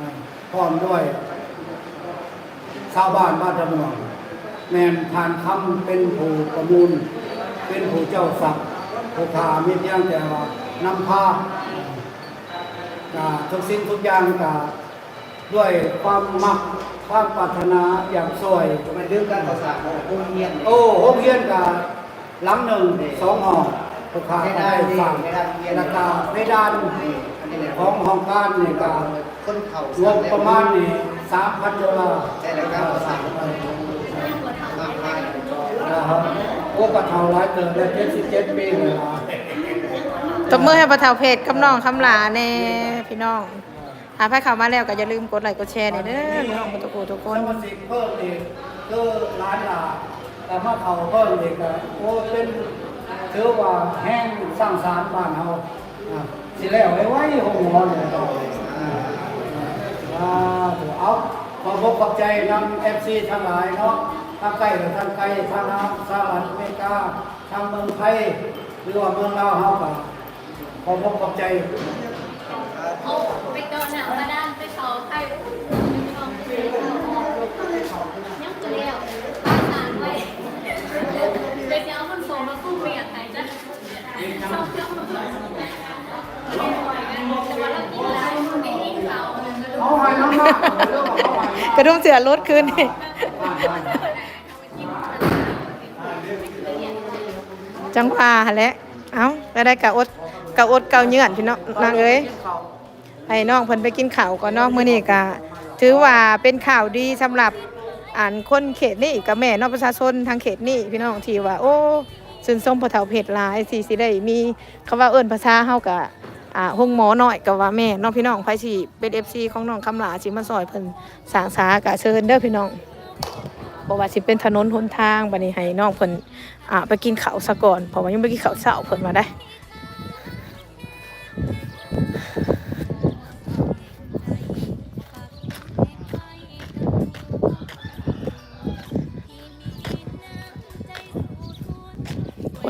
อ่าพร้อมด้วยชาวบ้านบ้านจำนวนแมนทานคำเป็นผู้ประมูล เป็นผู้เจ้าศักดิ์ผู้ขามีเพียงแต่ว่านำพาอ่าทุกสิ่งทุกอย่างกด้วยความมักความปรารถนาอย่างสวยมันเรื่องการก่อสร้างของโรงเรียนโอ้โรงเรียนกับหลังหนึ่งสองห้องผู้ขาก็ได้ฟังแล้วก็เพดาน ของห้องการนี่ก็คนเข่างบประมาณนี่สามพันดอลลาร์ใช่แล้วการก่อสร้างมากมายนะครับโอ้กระเท่าหลายเกินได้เจ็ดสิบเจ็ดปีเลยนะตบมือให้ประเทาเพจคำน้องคำหลาแน่พี่น้องหาใครเข้ามาแล้วก็อย่าลืมกดไลค์กดแชร์หน่อยเด้อพี่น้องทุกคนทุกคคนนมาสิเพิ่มอีกคือล้านลาแต่มาเขาเพิ่มอีกก็โอ้เป็นถือว่าแห้งสร้างสารบ้านเฮาอะ สิแล้วไว้ไว้หงหอเนี่ยอ่าอ่าถูกเอาขอบอกขอบใจนำเอฟซีทั้งหลายเนาะทางใกล้หรือทางไกลทางน้ำสหรัฐอเมริกาทางเมืองไทยหรือว่าเมืองลาวเฮาก็ขอบอกขอบใจโอ้ไปเดินหนังมาได้ เอาให้มากกระดุมเสือลดขึ้นนี่จังหวะหั่นแหละเอ้าก็ได้กะอดกะอดเกาเยื่อนพี่น้องนางเอ้ยให้น้องเพิ่นไปกินข้าวก่อนเนาะมื้อนี้ก็ถือว่าเป็นข่าวดีสำหรับอ่านคนเขตนี้กับแม่นอกประชาชนทางเขตนี้พี่น้องที่ว่า โอ้ซึนส้มพอเฒ่าเพชรหลายสิสิได้มีคำว่าเอิ้นภาษาเฮาก็ อ่าห้องหมอหน่อยกับว่าแม่น้องพี่น้องไผสิเป็น FC ของน้องคำหลาสิมาซอยเพิ่นสางสากะเชิญเด้อพี่น้องเพราะว่าสิเป็นถนนหนทางบัดนี้ให้น้องเพิ่นอ่าไปกินข้าวซะก่อนเพราะว่ายังไม่กินข้าวเช้าเพิ่นมาได้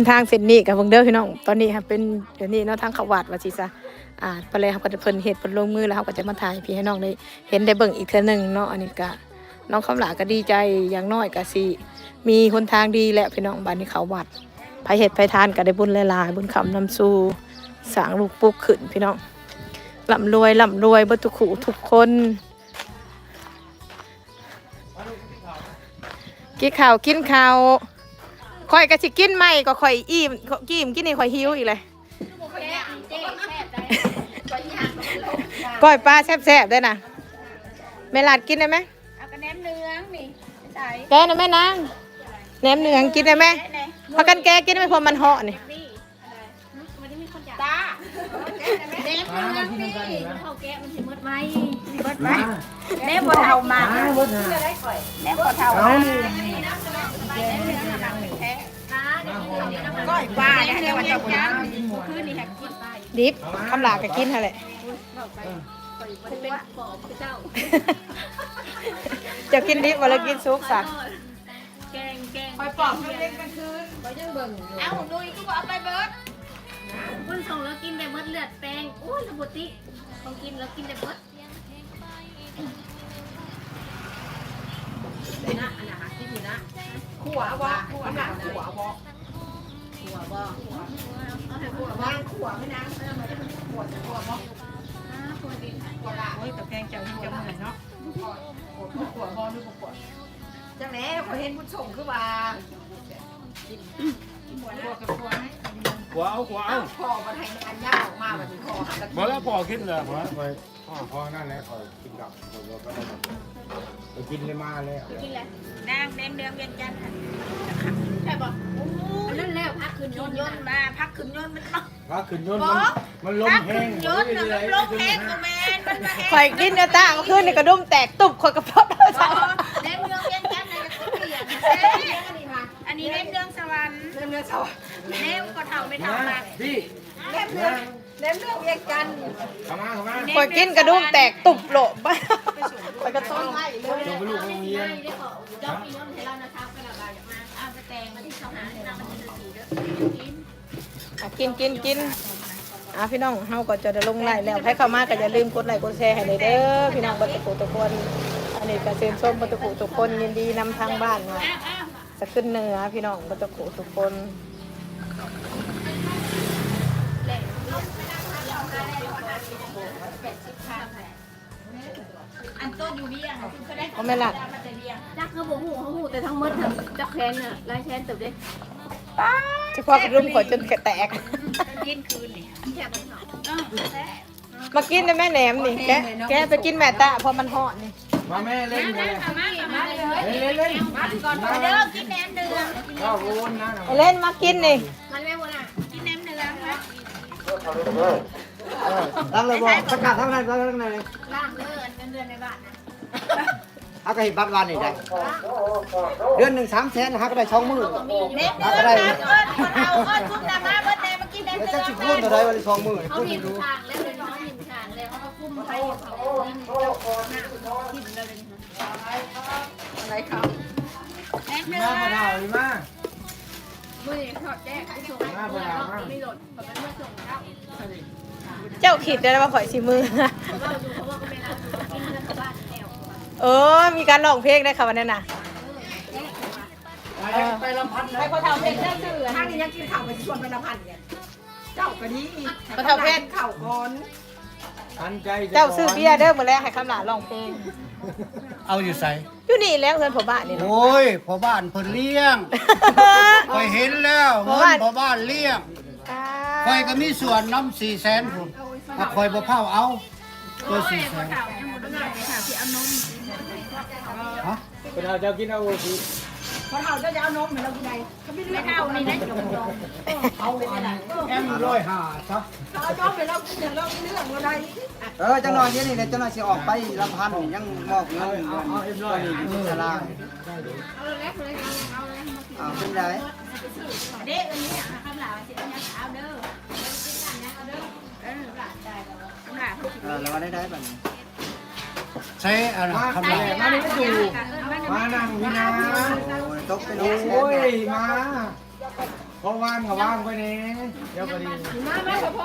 นทางเส้นนี้กับเบิ่งเด้อพี่น้อง ตอนนี้ค่ะเป็นเดี๋ยวนี้เนาะทางเขาวัดว่าสิซะอ่าไปเลยเขาก็จะเพิ่นเฮ็ดเพิ่นลงมือแล้วเขาก็จะมาถ่ายพี่ให้น้องได้เห็นได้เบิ่งอีกเทื่อนึงเนาะอันนี้ก็น้องคำหลาก็ดีใจอย่างน้อยก็สิมีหนทางดีแหล้วพี่น้องบ้านนี้เขาวัดไผเฮ็ดไผทานก็ได้บุญหลายๆบุญคำนำสู่สางลูกปุ๊กขึ้นพี่น้องร่ำรวยร่ำรวยบ่ทุกขู่ทุกคนกินข้าวกินข้าว ข่อยก็สิกินใหม่ก็ข่อยอิ่มกินกินนี่ข่อยหิวอีกเลยแก่เจ๊แซ่บได้ก้อยปลาแซ่บๆได้นะแม่ลาดกินได้ไหมเอากระแนมเนื้อนี่ใส่แกนะแม่นางแหนมเนืองกินได้ไหมพากันแกกินได้ไหมเพราะมันเหาะนี่นี่มันจะมีคนอยากตาแนมเนื้อนี่เขาแกะมันสิมดไว้มดไว้แนมบ่เท่ามาแนมบ่เท่ามา ก้อยปลาเนี่ยเดี๋ยวมันจะกินคืนนี่แฮกกินไปดิบคำลาก็กินหั่นแหละเป็นปอบเจ้าจะกินดิบวันละกินซุปสักแกงแกงคอยปอบเขาเล่นกันคืนเขายังเบิ่งเอ้านุ้ยก็บอกเอาไปเบิร์ดคนส่งแล้วกินแต่เบิร์ดเลือดแปลงอุ้ยระบบติเขากินแล้วกินแต่เบิร์ดนะอันนั้นกินอยู่นะขัวบ่ขัวหนักขัว บ่ขัวบ่เอาให้ขัวบ้างขัวไม่นานเอามาจะเป็นขัวจะขัวบ่อ่าขัวดิขัวละโอ้ยกับแกงเจ้าที่จะเหมือนเนาะขัวบ่หรือขัวจังแหน่พอเห็นผู้ชมคือว่าหัวเอาหัวเอาพอมาให้อันยาออกมาแบบนี้พอหันกันบ่แล้วพอคิดเลยหัวไป พ่อพ่อนั่นแหละคอยกินกับไปกินเลยมาแล้วกินอะไรนางเน้นเดืองเวียนจันทร์ใช่ป่ะอันนั้นแล้วพักคืนยยนนต์ต์ยยนนต์ต์มาพักขึ้นยนต์มันมาพาขึ้นยนต์มันมันลมพักแห้ขึ้งนยนต์น่ะมันลงแห้งก็แมนมันมาแห้งข่อยกินเนื้อตาเมื่อคืนนี่กระดุมแตกตุบข่อยกระเพาะแดงเมืองเวียนจันทร์เลยก็เปลี่ยนอันนี้เน้นเดืองสวรรค์เนื้อสวเน้นก็เท่าไม่เท่ามาพี่เน้นเดืองเน้นเดืองเวียนจันทร์เข้ามาเข้ามา ข่อยกินกระดุมแตกตุบโหลบข่อยกระต้นไล่เลยลงไปลูกโรงเรียนได้ขอจ้องมีน้องเทล่านะครับก็เราอยากมาเอาไปแตงมาที่เขาหาที่เรามันจะสีเด้อกินกินกินกินอะพี่น้องเฮาก็จะได้ลงไลน์แล้วใครเข้ามาก็อย่าลืมกดไลค์กดแชร์ให้เลยเด้อพี่น้องบัตรกุทุกคนอันนี้ก็เชิญชมบัตรกุทุกคนยินดีนำทางบ้านมาจะขึ้นเหนือพี่น้องบัตรกุทุกคน อันต้นอยู่เบี้ยค่ะคุณก็ได้เขาไม่หลัดมันจะเบี้ยจักคือบ่ฮู้เขาฮู้แต่ทั้งหมดทั้งจักแคนน่ะลายแคนเติบเด้เฉพาะกระดุมขอยจนแตก กินคืนนี่แค่บ่เนาะมากินได้แม่แหนมนี่แกแกไปกินแม่ตะเพราะมันเหอดนี่มาแม่เล่นเลยมามาเลยเล่นเล่นมาก่อนเด้อกินแหนมเนืองก็วนนะไปเล่นมากินนี่มันแม่บ่น่ะกินแหนมเนืองนะ ตั้งเลยบอกประกาศทั้งนั้นทั้งนั้นเลยล่างเด้อเงินเดือนในบ้านนะเอาก็เห็นบัตรวันนี่ได้ เดือนหนึ่งสามแสนหักได้ช่องมือแหนมเนืองนะเอิ้นคนเอาเอิ้นคุ้มน้ำมาเบิ้ลแหนมมากินแหนมแล้วเนืจะองสิคูณเท่าไรวันละช่องมือเขาคุณเห็นดูทางแล้วเลยเขาเห็นทางแล้วเขาก็คุ้มเขาเขานั่นเจ้าของหน้าทิ่มแล้วเลยอะไรเขาแหนมเนือมางมาเท่าอีมามื้อนี้ทอดแจ้งไปส่งให้เพื่อนเราไม่หล่นเขาเป็นเมื่อส่งแล้ว เจ้าขีดได้ว่าข่อยสิมือเขาก็ดูเขาว่าก็ไม่รับกินเงินกับบ้านแอวเออ มีการร้องเพลงได้ค่ะวันนั้นน่ะไปลำพันไปคนเฒ่าเพชรเจ้าชื่อทางนี้ยังกินข้าวไปชวนไปละพันกันเจ้าก็ดีกระเทาเพชรข้าวก่อนทันใจเจ้าซื้อเบียร์เด้อมื้อแรกให้คำหลาร้องเพลง เอาอยู่ใส่อยู่นี่แล้วเพื่อนผมบ้านนี่เนาะโอ้ยพ่อบ้านเพิ่นเลี้ยงคอยเห็นแล้วพ่อเงิบ้านนพ่อบ้านเลี้ยงคอยก็มีส่วนน้ำสี่แสนผม ถ้าคอยบ่เผาเอาตัวสี่แสนฮะเป็นเอาเจ้ากินเอาโอทีพอเฒ่าเจ้าจะเอานมเหมือนเรากินไงเขาไม่ได้เอานี่นะจงจงเอาอันแอมร้อยห้าซะเอานมเหมือนเรากินเราเรื่องเราได้เออจังหน่อยเยวนี้เนี่ยจังหน่อยสิออกไปลำพันยังมอบเงินเอาเอ็มร้อยนี่อยู่ที่ตลาดเอาเลยเลยเอาเลยมากินเอาเป็นไรเด็กอันนี้คำหลาสิอันนี้เอาเด้อเอา เด้ออหลานได้คำหลาเออแล้วได้ได้บัดนี้ใช้อะไรคำไหนมาดูมานั่งพี่นาตกไป็นโอ้ยมาเพราะว่างกับว่างไปนี่เดี๋ยวพอดี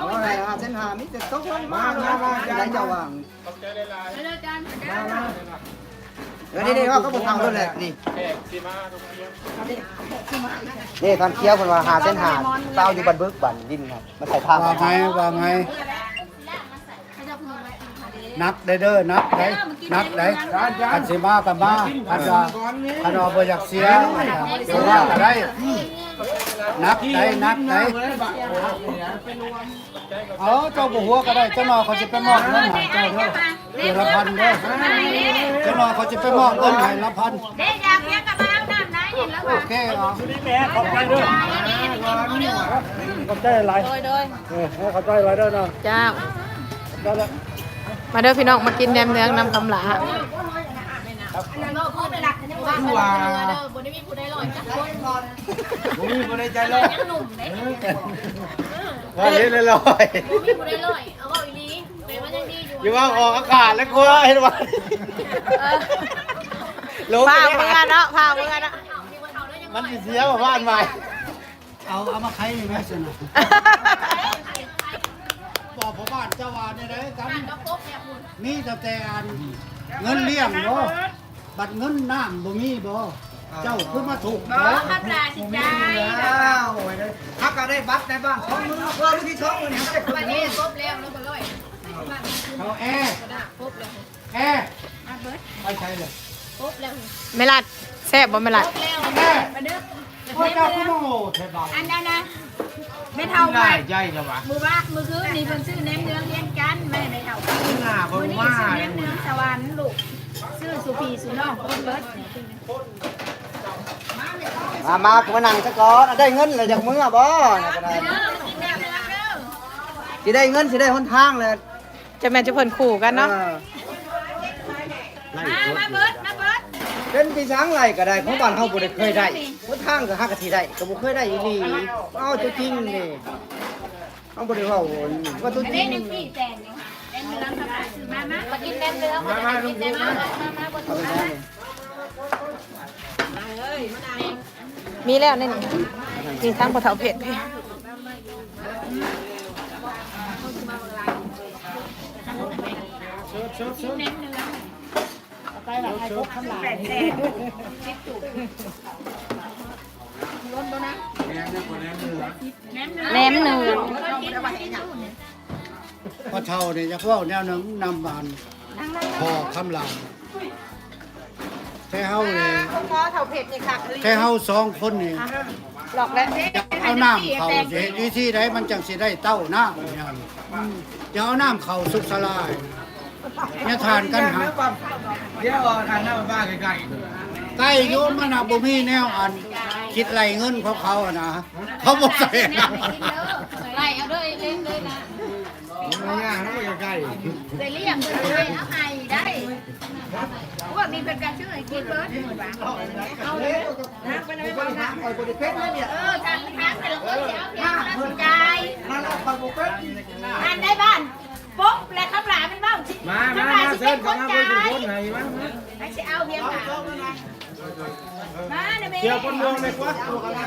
เอาอะไรอะเส้นหามิแต่ตกมันมามามาได้เจ้าว่างแล้วอาจารย์มามา เออนี่นี่ว่าก็บ่ทางด้วยแหละนี่นี่ตอนเคี้ยวคนว่าหาเส้นหาเต้าอยู่บันบึกบันดินครับมาใส่ทางว่าไงว่าไงเขาจะพูดไว้ทางทะเลนับได้เด้อนับได้นับได้อันสิมากับมาอันว่าอันว่าบ่อยากเสียเพราะว่าก็ได้ นับได้นับได้เอาเจ้าบ่หัวก็ได้เจ้าหนอเขาจะไปมอบเงินให้เจ้าเด้อเดือนละพันเด้อเจ้าหนอเขาจะไปมอบเงินให้ละพันเด็กอยากเลี้ยงกับบ้านน้ำนะเห็นแล้วโอว่าเคเหรอขอบใจด้วยขอบใจหลายโดยโดยเออขอบใจหลายเด้อเนาะเจ้าได้แล้วมาเด้อพี่น้องมากินแหนมเนืองนำคำหลา เราพูดไปหลักว่าเขาเด้อบนนี้มีผู้ได้ลอยจักคนผมมีคนในใจเลยยังหนุ่มเด้ว่าเล่นลอยมีผู้ได้ลอยเอาเอาอีนี้เป็นว่ายังดีอยู่อยู่ว่าออกอากาศแล้วกลัวเห็นว่าลงพาเมื่อเนาะพาเมื่อเนาะมีคนเอาแล้วยังมันเสียบ้านใหม่เอาเอามาใครนี่แม่สนะบอกพ่อบ้านเจ้าว่าเนี่ยได้กันก็พบเนี่ยคุณมีแต่แต่อัน เงินเลี้ยงบ่บัตรเงินน้ำบ่มีบ่เจ้าคือมาถูกบ่คำหลาสิใจอ้าวโอ้ยเลยฮักก็ได้บัตรในบ้านช่องมือเพื่อที่ช่องมือเนี่ยก็ได้คนวันนี้นี้พบแล้วแล้วก็ลอยเขาแอร์ก็ได้พบแล้วแอร์ไปใช้เลยพบแล้วไม่ลัดแซ่บบ่ไม่ลัดแอร์พ่อเจ้าคือโง่เทบาอันนั้นนะไม่เท่าไปได้ใจจะวะมือว่ามือคืนนี่เพิ่นซื้อแหนมเนืองเลี้ยง กันไม่ไม่เท่าหน้าบ่นี้ว่าซื้อแหนเนื้อสวรรค์ลูกซื้อสุพีสุน้องคนเบิดมามากูมานั่งซะก่อนได้เงินเลยจากมือบ่เนี่ยก็ได้กินแหนมเนืองเด้อสิได้เงินสิได้หนทางเลยจะแม่นจะเพิ่นคู่กันเนาะมามาเบิดมาเบิดเป็นพี่ช้างไรก็ได้ของบ้านเฮาบ่ได้เคยได้หนทางก็ฮักกะสิได้ก็บ่เคยได้อีหลีเอ้าตัวจริงนี่เฮาบ่ได้เว้าว่าตัวจริง มากินเต็มเลยแล้วมามาลุงพูดมามีแล้วนี่มีทั้งกระเทาเผ็ดพี่ไปหลังไอ้พวกข้างหลังชิดจุกล้ล้นะแหนเนื้อแหนมเนื้อ แหนมเนื้อก็กินมาที่นู่นพอเท่านี่จะเว้าแนวหนึงนำบานพอคำหลังแค่เฮานี่คุณหมอเท่าเผ็ดนี่ค่ะแค่เฮาสองคนนี่หลอกแล้วจะเอาน้ำเขาสิเฮ็ดวิธีใดมันจังสิได้เต้าน้ำอย่างนี้จะเอาน้ำเขาสุกสลายเนี่ยทานกันหาเดี๋ยวทานน้ำบ้าไกลใกล้โยมมันน่ะบ่มีแนวอัน คิดไรเงินของเขาอะนะเขาบ่ใส่นะ ไกลได้เรียกเลยได้เอาให้ได้พวกนี้เป็นการชื่อไอ้กินเบิร์ดเอนว่าเอาเลยนะเป็นอะไรบ้างนะๆคอยบริเพชรนเนี่ยเออทางทางแต่ละคนจะเอาเพียงละสนใจนั่นเราคอยบริเพชรทานได้บ้านปุ๊บและคำหลาเป็นบ้างมามาคำหลามาสิเชิเป็ญนคเข้านมาใจเป็นคนไมาให้สิเอาเพียงหามาเนี่ยแม่เกี่ยวคนเมืองเลยกว่าตัวกันนะ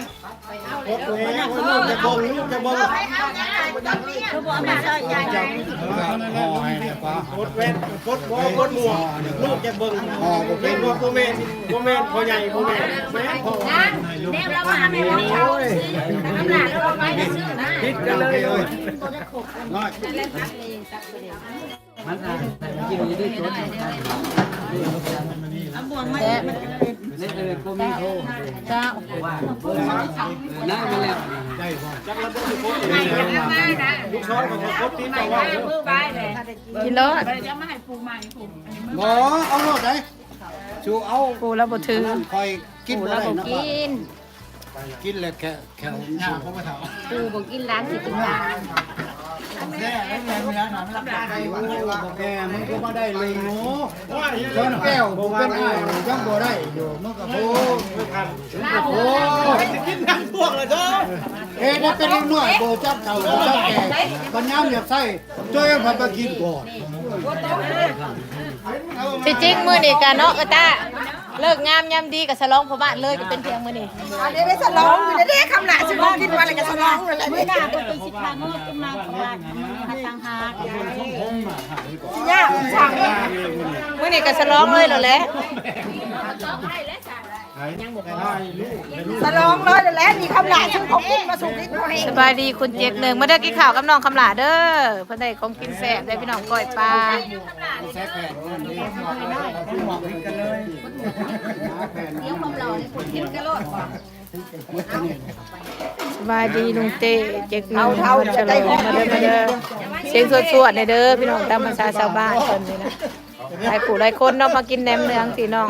โอ้โหลูกจะบ่งลูกจะบ่ง เอาให้เอาเนี่อนนี้คือบอกมาใหญ่ใหญ่พอให้เนี่ยาโคตรเว้นโคตรบ่โคตรหมวกลูกจะเบิ่งพอบ่เป็เป็นนบ่บ่แม่นบ่แม่นพ่อใหญ่บ่แม่นแม่นพ่อนะแนวเรามาไม่เราเช่าคำหลาเราไม่ได้ซื้อนะคิดกันเลยเอ้ยน้อยเจ้านั่งไปแล้วได้บ่จัก ตรไม่ยังมานะลูกช้อนของโคตรตีนไม่ต่อไม่ว่ามือใบเลยกินรสจะมาให้ปูใหม่ปูบ่เอาโลดได้ชูเอากูแล้วบ่ถือคอยกินบ่ได้นะป้ากินกินแล้วแค่แค่หน้าเขาบ่เท่าปูบอกกินร้านสิกินร้าน แน่แน่แน่แน่รับได้ไกลหวังเลยว่าแกมันก็มาได้เลยหนูชนแก้วผมเป็นอ้ายยังบ่ได้อยู่มันก็โอ้โอ้กินทั้งพวกเลยเจ้าเฮ็ดให้เป็นหน่วยโบจับเก่าโบจับแก่ปัญญามอยากใส่ช่วยพาไปกินก่อนจริงมือนี้ก็เนาะเออตา เลิกงามยามดีก็ฉลองพ่อบ้านเลยก็เป็นเพียงมื้อนี้อันนี้ได้สลองอยู่ได้คำหลาสิบอกกินวันอะไรก็สลองเลยไม่น่าก็เป็นสิบพันเมื่อขึ้นมาเพราะว่าหัดตังหากยากสั่งมื้อนี้ก็ฉลองเลยแล้วแหละ สลองเลยแล้วมีคำหลาซื้อของกินมาส่งนิดหน่อยสบายดีคุณเจ็กหนึ่งมาเด้อกินข้าวกับน้องคำหลาเด้อเพิ่นได้ของกินแซ่บได้พี่น้องก้อยปลาใส่แผ่นนั่นนี่หวังกันเลยแผ่นเดี๋ยวผมรอให้คนกินกันโลดสบายดีลุงเต้เจ็กหนึ่งเพิ่นฉลองมาเด้อมาเด้อเสียงสวดๆในเด้อพี่น้องตามภาษาชาวบ้านเพิ่นนี่นะ หลายผู้หลายคนเนาะมากินแหนมเนืองพี่น้อง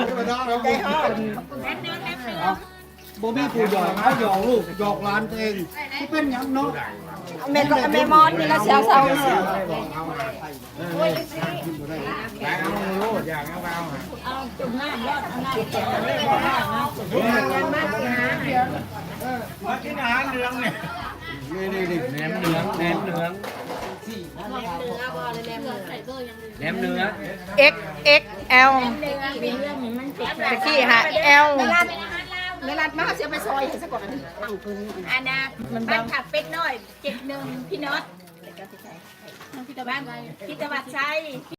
บ่มีผู้หยอกเขาหยอกลูกหยอกหลานตัวเองที่เป็นหยังเนาะแม่ก็แม่มอนนี่ละเสียวเศร้าเนี่ยเอาโลดอย่างเอาเอาเอาจุ่มากินอาหารเนืองเนี่ยนี่ๆๆแหนมเหลืองแหนมเหลือง แหนมเนื้อ X X L ตะกี้ค่ะ L เวลามาเสียไปซอยให้สักก่อนอันนะบ้านขับเป็ดน้อยเจ็ดหนึ่งพี่น็อตพี่ตะบ้านพี่ตะวัดชัย